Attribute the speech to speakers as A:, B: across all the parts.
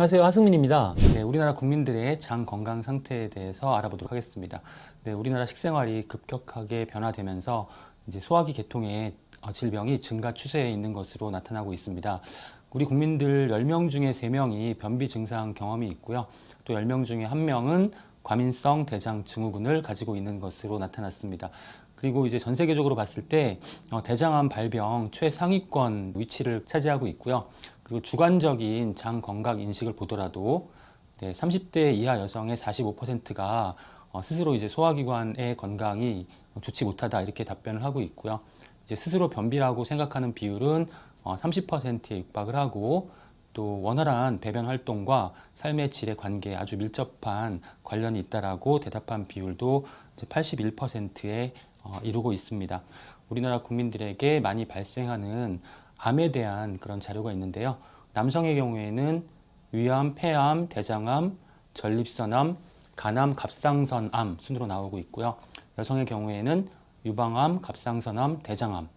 A: 안녕하세요 하승민입니다. 네, 우리나라 국민들의 장 건강 상태에 대해서 알아보도록 하겠습니다. 네, 우리나라 식생활이 급격하게 변화되면서 이제 소화기 계통의 어, 질병이 증가 추세에 있는 것으로 나타나고 있습니다. 우리 국민들 10명 중에 3명이 변비 증상 경험이 있고요. 또 10명 중에 1명은 과민성 대장 증후군을 가지고 있는 것으로 나타났습니다. 그리고 이제 전 세계적으로 봤을 때 어, 대장암 발병 최상위권 위치를 차지하고 있고요. 그리고 주관적인 장 건강 인식을 보더라도 네, 30대 이하 여성의 45%가 어, 스스로 이제 소화기관의 건강이 좋지 못하다 이렇게 답변을 하고 있고요. 이제 스스로 변비라고 생각하는 비율은 어, 30%에 육박을 하고 또 원활한 배변 활동과 삶의 질의 관계에 아주 밀접한 관련이 있다라고 대답한 비율도 81%에 어, 이루고 있습니다. 우리나라 국민들에게 많이 발생하는 암에 대한 그런 자료가 있는데요. 남성의 경우에는 위암, 폐암, 대장암, 전립선암, 간암, 갑상선암 순으로 나오고 있고요. 여성의 경우에는 유방암, 갑상선암, 대장암,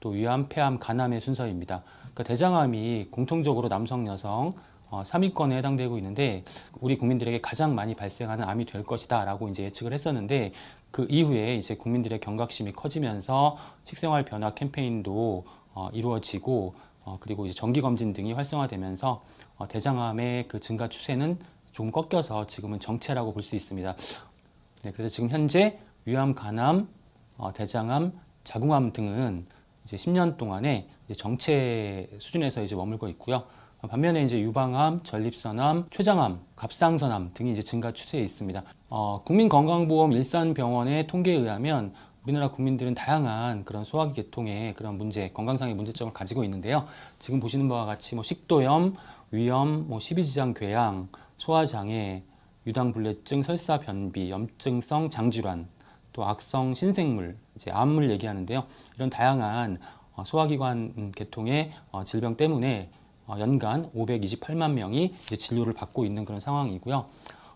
A: 또 위암, 폐암, 간암의 순서입니다. 그러니까 대장암이 공통적으로 남성, 여성 어, 3위권에 해당되고 있는데 우리 국민들에게 가장 많이 발생하는 암이 될 것이다라고 이제 예측을 했었는데 그 이후에 이제 국민들의 경각심이 커지면서 식생활 변화 캠페인도 어, 이루어지고 어, 그리고 이제 정기 검진 등이 활성화되면서 어, 대장암의 그 증가 추세는 조금 꺾여서 지금은 정체라고 볼 수 있습니다. 네, 그래서 지금 현재 위암, 간암, 어, 대장암, 자궁암 등은 이제 10년 동안에 이제 정체 수준에서 이제 머물고 있고요. 반면에 이제 유방암, 전립선암, 췌장암, 갑상선암 등이 이제 증가 추세에 있습니다. 어, 국민건강보험 일산병원의 통계에 의하면 우리나라 국민들은 다양한 그런 소화기 계통의 그런 문제, 건강상의 문제점을 가지고 있는데요. 지금 보시는 바와 같이 뭐 식도염, 위염, 뭐 십이지장 궤양, 소화장애, 유당불내증, 설사 변비, 염증성 장질환, 또 악성 신생물, 이제 암을 얘기하는데요. 이런 다양한 어, 소화기관 음, 계통의 어, 질병 때문에 어, 연간 528만 명이 이제 진료를 받고 있는 그런 상황이고요.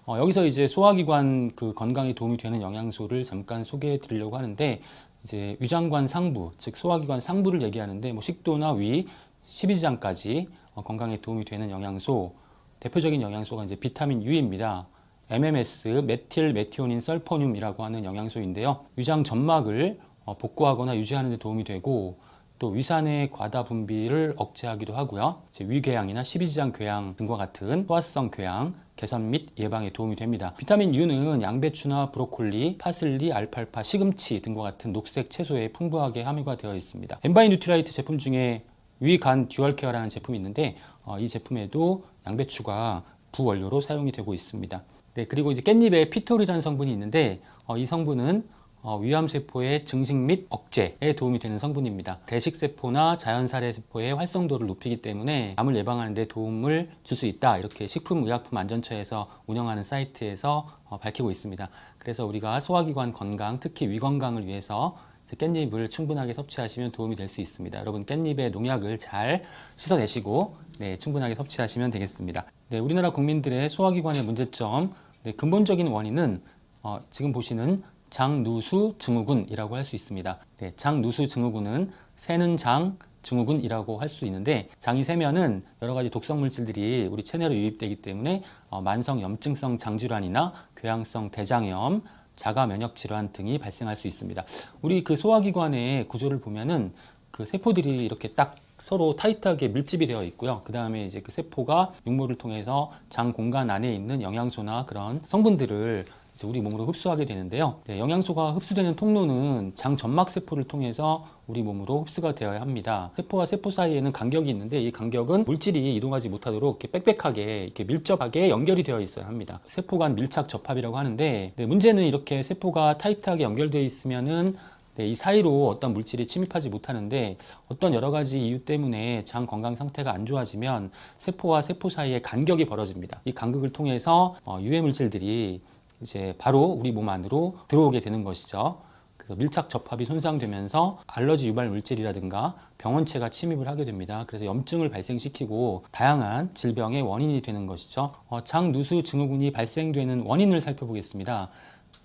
A: 어, 여기서 이제 소화기관 그 건강에 도움이 되는 영양소를 잠깐 소개해 드리려고 하는데 이제 위장관 상부, 즉 소화기관 상부를 얘기하는데 뭐 식도나 위, 십이지장까지 어, 건강에 도움이 되는 영양소 대표적인 영양소가 이제 비타민 U입니다. MMS, 메틸 메티오닌 설포늄이라고 하는 영양소인데요. 위장 점막을 어, 복구하거나 유지하는 데 도움이 되고 또 위산의 과다 분비를 억제하기도 하고요. 위궤양이나 십이지장 궤양 등과 같은 소화성 궤양 개선 및 예방에 도움이 됩니다. 비타민 U는 양배추나 브로콜리, 파슬리, 알팔파, 시금치 등과 같은 녹색 채소에 풍부하게 함유가 되어 있습니다. 엔바이 뉴트라이트 제품 중에 위간 듀얼 케어라는 제품이 있는데 어, 이 제품에도 양배추가 부원료로 사용이 되고 있습니다. 네, 그리고 이제 깻잎에 피톨이라는 성분이 있는데 어, 이 성분은 어, 위암세포의 증식 및 억제에 도움이 되는 성분입니다. 대식세포나 자연살해세포의 활성도를 높이기 때문에 암을 예방하는 데 도움을 줄 수 있다. 이렇게 식품의약품안전처에서 운영하는 사이트에서 어, 밝히고 있습니다. 그래서 우리가 소화기관 건강, 특히 위 건강을 위해서 깻잎을 충분하게 섭취하시면 도움이 될 수 있습니다. 여러분 깻잎의 농약을 잘 씻어내시고 네, 충분하게 섭취하시면 되겠습니다. 네, 우리나라 국민들의 소화기관의 문제점 네, 근본적인 원인은 어, 지금 보시는 장누수 증후군이라고 할 수 있습니다. 네, 장누수 증후군은 새는 장 증후군이라고 할 수 있는데 장이 새면은 여러 가지 독성 물질들이 우리 체내로 유입되기 때문에 어, 만성 염증성 장질환이나 궤양성 대장염, 자가 면역 질환 등이 발생할 수 있습니다. 우리 그 소화기관의 구조를 보면은 그 세포들이 이렇게 딱 서로 타이트하게 밀집이 되어 있고요. 그 다음에 이제 그 세포가 육모를 통해서 장 공간 안에 있는 영양소나 그런 성분들을 우리 몸으로 흡수하게 되는데요. 네, 영양소가 흡수되는 통로는 장 점막 세포를 통해서 우리 몸으로 흡수가 되어야 합니다. 세포와 세포 사이에는 간격이 있는데 이 간격은 물질이 이동하지 못하도록 이렇게 빽빽하게 이렇게 밀접하게 연결이 되어 있어야 합니다. 세포 간 밀착 접합이라고 하는데 네, 문제는 이렇게 세포가 타이트하게 연결되어 있으면은 네, 이 사이로 어떤 물질이 침입하지 못하는데 어떤 여러 가지 이유 때문에 장 건강 상태가 안 좋아지면 세포와 세포 사이에 간격이 벌어집니다. 이 간격을 통해서 어, 유해 물질들이 이제 바로 우리 몸 안으로 들어오게 되는 것이죠. 그래서 밀착 접합이 손상되면서 알러지 유발 물질이라든가 병원체가 침입을 하게 됩니다. 그래서 염증을 발생시키고 다양한 질병의 원인이 되는 것이죠. 어, 장누수 증후군이 발생되는 원인을 살펴보겠습니다.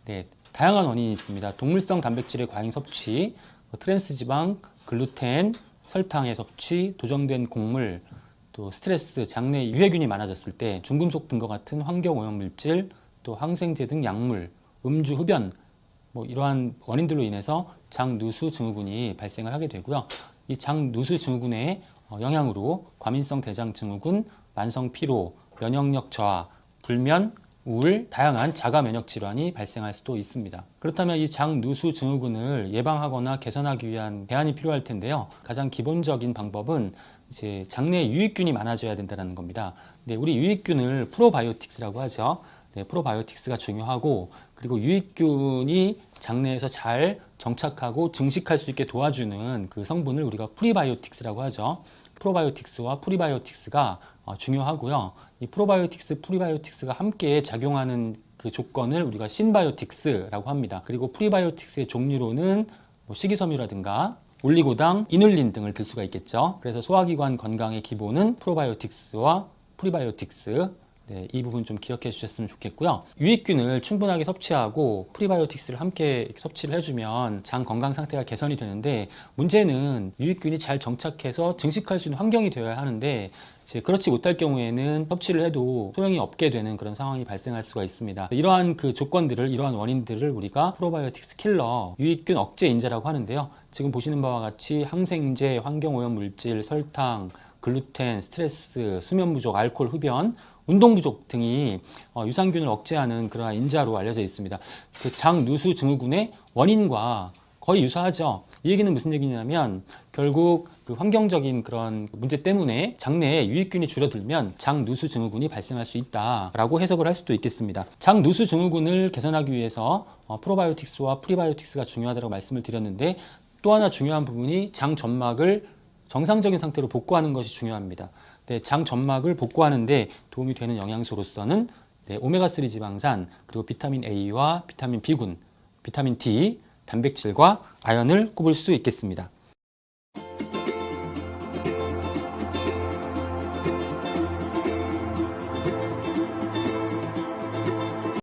A: 네, 다양한 원인이 있습니다. 동물성 단백질의 과잉 섭취, 트랜스 지방, 글루텐, 설탕의 섭취, 도정된 곡물, 또 스트레스, 장내 유해균이 많아졌을 때 중금속 등과 같은 환경 오염 물질, 또 항생제 등 약물, 음주, 흡연 뭐 이러한 원인들로 인해서 장누수 증후군이 발생을 하게 되고요. 이 장누수 증후군의 어, 영향으로 과민성 대장 증후군, 만성 피로, 면역력 저하, 불면, 우울, 다양한 자가 면역 질환이 발생할 수도 있습니다. 그렇다면 이 장누수 증후군을 예방하거나 개선하기 위한 대안이 필요할 텐데요. 가장 기본적인 방법은 이제 장내에 유익균이 많아져야 된다는 겁니다. 네, 우리 유익균을 프로바이오틱스라고 하죠. 네, 프로바이오틱스가 중요하고 그리고 유익균이 장내에서 잘 정착하고 증식할 수 있게 도와주는 그 성분을 우리가 프리바이오틱스라고 하죠. 프로바이오틱스와 프리바이오틱스가 어, 중요하고요. 이 프로바이오틱스, 프리바이오틱스가 함께 작용하는 그 조건을 우리가 신바이오틱스라고 합니다. 그리고 프리바이오틱스의 종류로는 뭐 식이섬유라든가 올리고당, 이눌린 등을 들 수가 있겠죠. 그래서 소화기관 건강의 기본은 프로바이오틱스와 프리바이오틱스 네, 이 부분 좀 기억해 주셨으면 좋겠고요. 유익균을 충분하게 섭취하고 프리바이오틱스를 함께 섭취를 해주면 장 건강 상태가 개선이 되는데 문제는 유익균이 잘 정착해서 증식할 수 있는 환경이 되어야 하는데 그렇지 못할 경우에는 섭취를 해도 소용이 없게 되는 그런 상황이 발생할 수가 있습니다. 이러한 그 조건들을 이러한 원인들을 우리가 프로바이오틱스 킬러 유익균 억제 인자라고 하는데요. 지금 보시는 바와 같이 항생제, 환경오염 물질, 설탕, 글루텐, 스트레스, 수면 부족, 알코올 흡연, 운동 부족 등이 어, 유산균을 억제하는 그러한 인자로 알려져 있습니다. 그 장누수 증후군의 원인과 거의 유사하죠. 이 얘기는 무슨 얘기냐면 결국 그 환경적인 그런 문제 때문에 장내에 유익균이 줄어들면 장누수 증후군이 발생할 수 있다라고 해석을 할 수도 있겠습니다. 장누수 증후군을 개선하기 위해서 어, 프로바이오틱스와 프리바이오틱스가 중요하다고 말씀을 드렸는데 또 하나 중요한 부분이 장 점막을 정상적인 상태로 복구하는 것이 중요합니다. 네, 장 점막을 복구하는데 도움이 되는 영양소로서는 네, 오메가3 지방산, 그리고 비타민 A와 비타민 B군, 비타민 D, 단백질과 아연을 꼽을 수 있겠습니다.